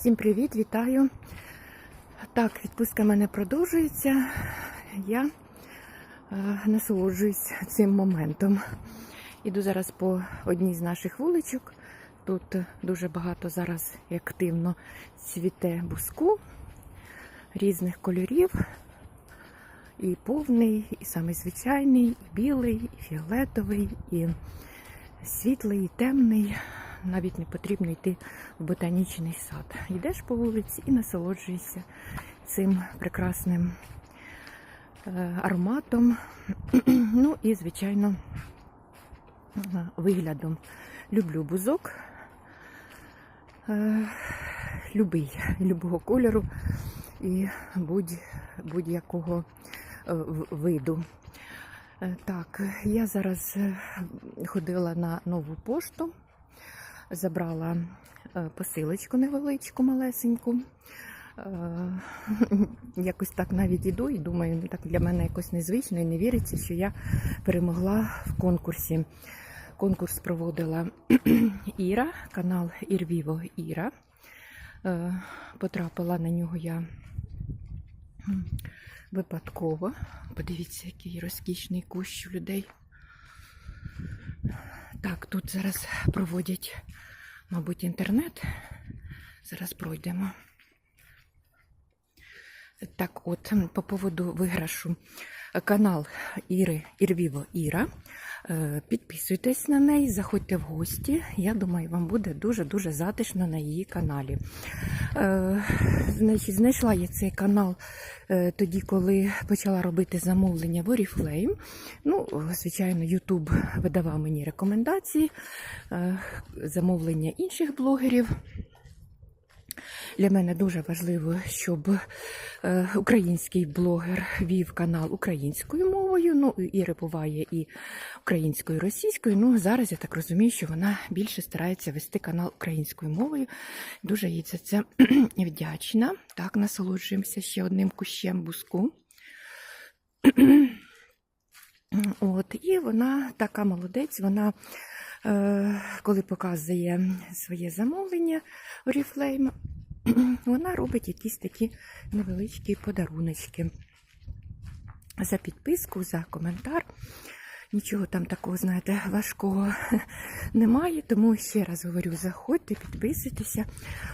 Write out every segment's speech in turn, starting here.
Всім привіт, вітаю. Так, відпустка в мене продовжується. Я е, насолоджуюсь цим моментом. Іду зараз по одній з наших вуличок. Тут дуже багато зараз і активно цвіте буску різних кольорів. І повний, і самий звичайний, і білий, і фіолетовий, і світлий, і темний. Навіть не потрібно йти в ботанічний сад. Йдеш по вулиці і насолоджуєшся цим прекрасним е, ароматом. Ну і, звичайно, е, виглядом. Люблю бузок. Е, Любий, любого кольору і будь, будь-якого в- виду. Так, я зараз ходила на нову пошту, забрала е, посилочку невеличку, малесеньку. Е, Якось так навіть іду і думаю, ну, так для мене якось незвично і не віриться, що я перемогла в конкурсі. Конкурс проводила Іра, канал Ірвіво Іра. Е, Потрапила на нього я випадково. Подивіться, який розкішний кущ у людей. Так, тут зараз проводять, мабуть, інтернет. Зараз пройдемо. Так, от, по поводу виграшу. Канал Іри Ірвіво Іра. Е, Підписуйтесь на неї, заходьте в гості. Я думаю, вам буде дуже-дуже затишно на її каналі. Е, знайшла я цей канал е, тоді, коли почала робити замовлення в Oriflame. Ну, звичайно, YouTube видавав мені рекомендації, замовлення інших блогерів. Для мене дуже важливо, щоб е, український блогер вів канал українською мовою. Ну, і Іри буває і українською, і російською. Ну, зараз я так розумію, що вона більше старається вести канал українською мовою. Дуже їй за це вдячна. Так, насолоджуємося ще одним кущем буску. От, і вона така молодець, вона, коли показує своє замовлення Oriflame, вона робить якісь такі невеличкі подаруночки за підписку, за коментар. Нічого там такого, знаєте, важкого немає. Тому ще раз говорю: заходьте, підписуйтеся.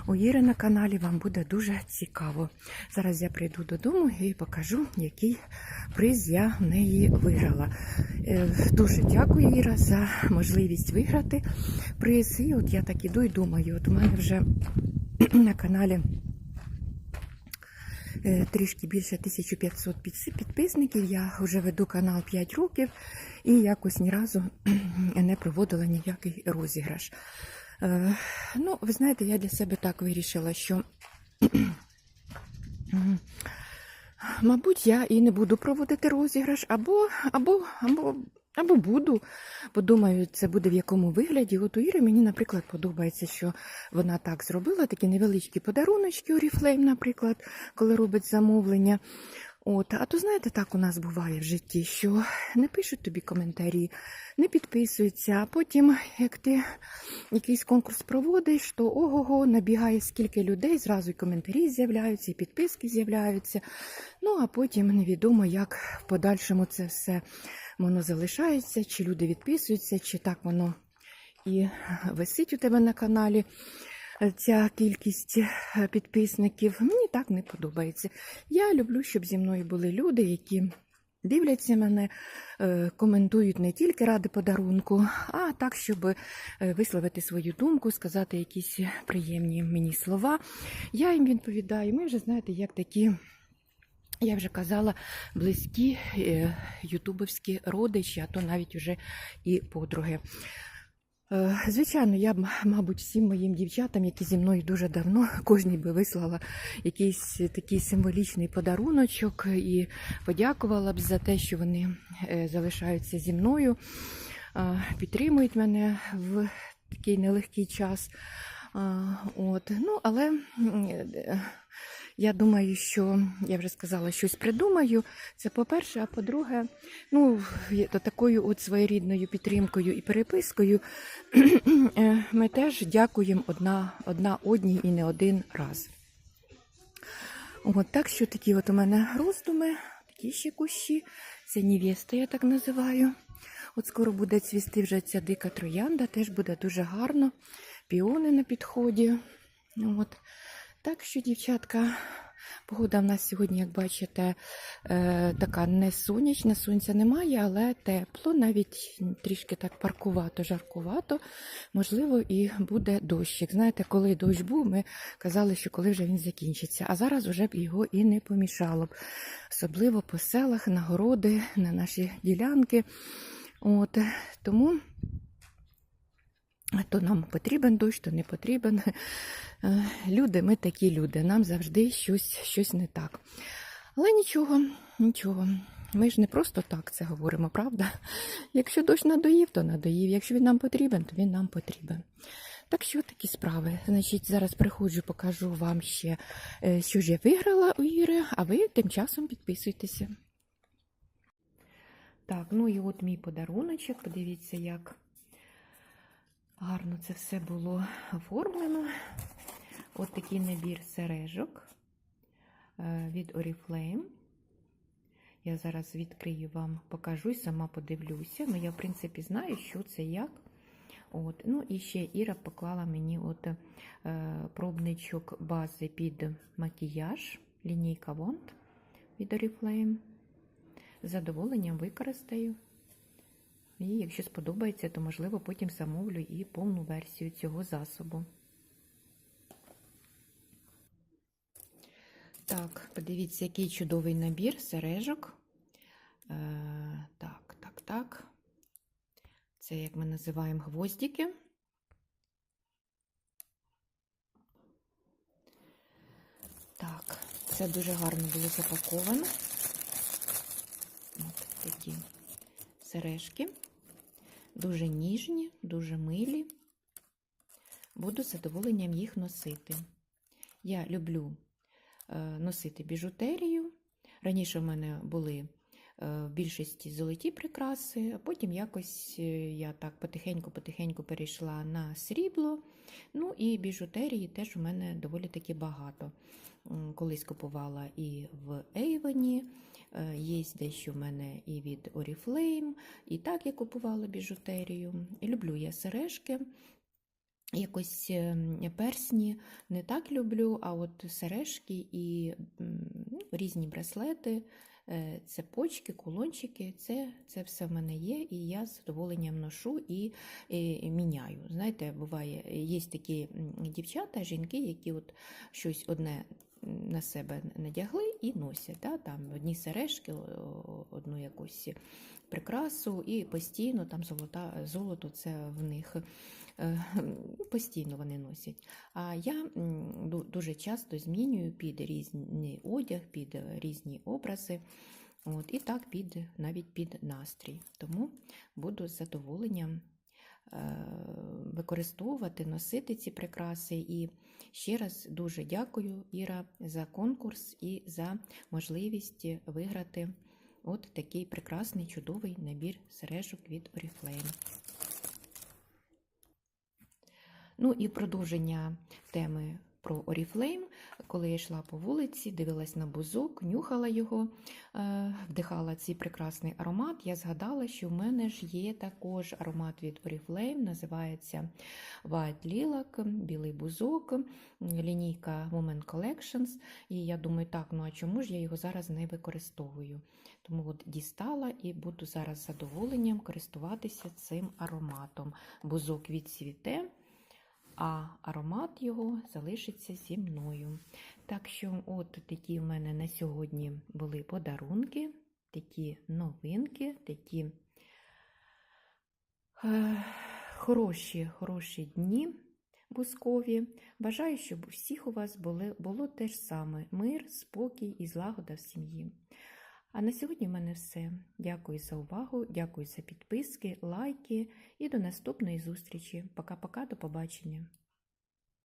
У Іри на каналі вам буде дуже цікаво. Зараз я прийду додому і покажу, який приз я в неї виграла. Е, Дуже дякую, Іра, за можливість виграти приз. І от я так іду і думаю, от у мене вже на каналі трішки більше 1500 підписників. Я вже веду канал 5 років і якось ні разу не проводила ніякий розіграш. Е, Ну, ви знаєте, я для себе так вирішила, що. Мабуть, я і не буду проводити розіграш, або, або, або, або буду. Подумаю, це буде в якому вигляді. От у Іри мені, наприклад, подобається, що вона так зробила, такі невеличкі подаруночки Oriflame, наприклад, коли робить замовлення. От, а то знаєте, так у нас буває в житті, що не пишуть тобі коментарі, не підписуються, а потім, як ти якийсь конкурс проводиш, то ого-го, набігає скільки людей, зразу і коментарі з'являються, і підписки з'являються. Ну а потім невідомо, як в подальшому це все воно залишається, чи люди відписуються, чи так воно і висить у тебе на каналі. е, Ця кількість е, підписників мені так не подобається. Я люблю, щоб зі мною були люди, які дивляться мене, е, коментують не тільки ради подарунку, а так, щоб висловити свою думку, сказати якісь приємні мені слова. Я їм відповідаю. Ми вже знаєте, як такі. Я вже казала, близькі е, ютубовські родичі, а то навіть уже і подруги. Е, Звичайно, я б, мабуть, всім моїм дівчатам, які зі мною дуже давно, кожній би вислала якийсь такий символічний подаруночок і подякувала б за те, що вони е, залишаються зі мною, підтримують мене в такий нелегкий час. От. Ну, але Я думаю, що я вже сказала, щось придумаю. Це по-перше, а по-друге, ну, такою от своєрідною підтримкою і перепискою е, ми теж дякуємо одна, одна одній і не один раз. От так що такі от у мене роздуми, такі ще кущі. Це невеста, я так називаю. От скоро буде цвісти вже ця дика троянда, теж буде дуже гарно. Піони на підході. От. Так що, дівчатка, погода в нас сьогодні, як бачите, е, така не сонячна, сонця немає, але тепло, навіть трішки так паркувато, жаркувато. Можливо, і буде дощик. Знаєте, коли дощ був, ми казали, що коли вже він закінчиться. А зараз вже б його і не помішало б. Особливо по селах, на городи, на наші ділянки. От, тому то нам потрібен дощ, то не потрібен. Е, Люди, ми такі люди, нам завжди щось, щось не так. Але нічого, нічого. Ми ж не просто так це говоримо, правда? Якщо дощ надоїв, то надоїв. Якщо він нам потрібен, то він нам потрібен. Так що такі справи. Значить, зараз приходжу, покажу вам ще, е, що ж я виграла у Іри, а ви тим часом підписуйтеся. Так, ну і от мій подаруночок. Подивіться, як гарно це все було оформлено. От такий набір сережок е, від Oriflame. Я зараз відкрию вам, покажу і сама подивлюся. Ну, я, в принципі, знаю, що це як. От. Ну, і ще Іра поклала мені от, е, пробничок бази під макіяж, лінійка Wand від Oriflame. З задоволенням використаю. І якщо сподобається, то можливо потім замовлю і повну версію цього засобу. Так, подивіться, який чудовий набір сережок. Е, так, так, так. Це, як ми називаємо, гвоздики. Так, це дуже гарно було запаковано. От такі сережки. Дуже ніжні, дуже милі. Буду задоволенням їх носити. Я люблю е, носити біжутерію. Раніше в мене були в більшості золоті прикраси, а потім якось е, я так потихеньку-потихеньку перейшла на срібло. Ну і біжутерії теж у мене доволі таки багато. Колись купувала і в Ейвені, е, є дещо в мене і від Oriflame, і так я купувала біжутерію. І люблю я сережки. Якось ем, персні не так люблю, а от сережки і ну, різні браслети, е, цепочки, кулончики, це, це все в мене є, і я з задоволенням ношу і, і міняю. Знаєте, буває, є такі дівчата, жінки, які от щось одне на себе надягли і носять. Да? Там одні сережки, одну якусь прикрасу, і постійно там золота, золото це в них. Постійно вони носять. А я дуже часто змінюю під різний одяг, під різні образи. От, і так під навіть під настрій. Тому буду з задоволенням е, використовувати, носити ці прикраси. І ще раз дуже дякую, Іра, за конкурс і за можливість виграти от такий прекрасний чудовий набір сережок від Oriflame. Ну і продовження теми про Oriflame, коли я йшла по вулиці, дивилась на бузок, нюхала його, е, вдихала цей прекрасний аромат, я згадала, що в мене ж є також аромат від Oriflame, називається White Lilac, білий бузок, лінійка Women Collections. І я думаю, так, ну а чому ж я його зараз не використовую? Тому от дістала і буду зараз задоволенням користуватися цим ароматом. Бузок відцвіте а аромат його залишиться зі мною. Так що, от такі в мене на сьогодні були подарунки, такі новинки, такі е, хороші, хороші дні бускові. Бажаю, щоб у всіх у вас були, було те ж саме: мир, спокій і злагода в сім'ї. А на сьогодні в мене все. Дякую за увагу, дякую за підписки, лайки і до наступної зустрічі. Пока-пока, до побачення.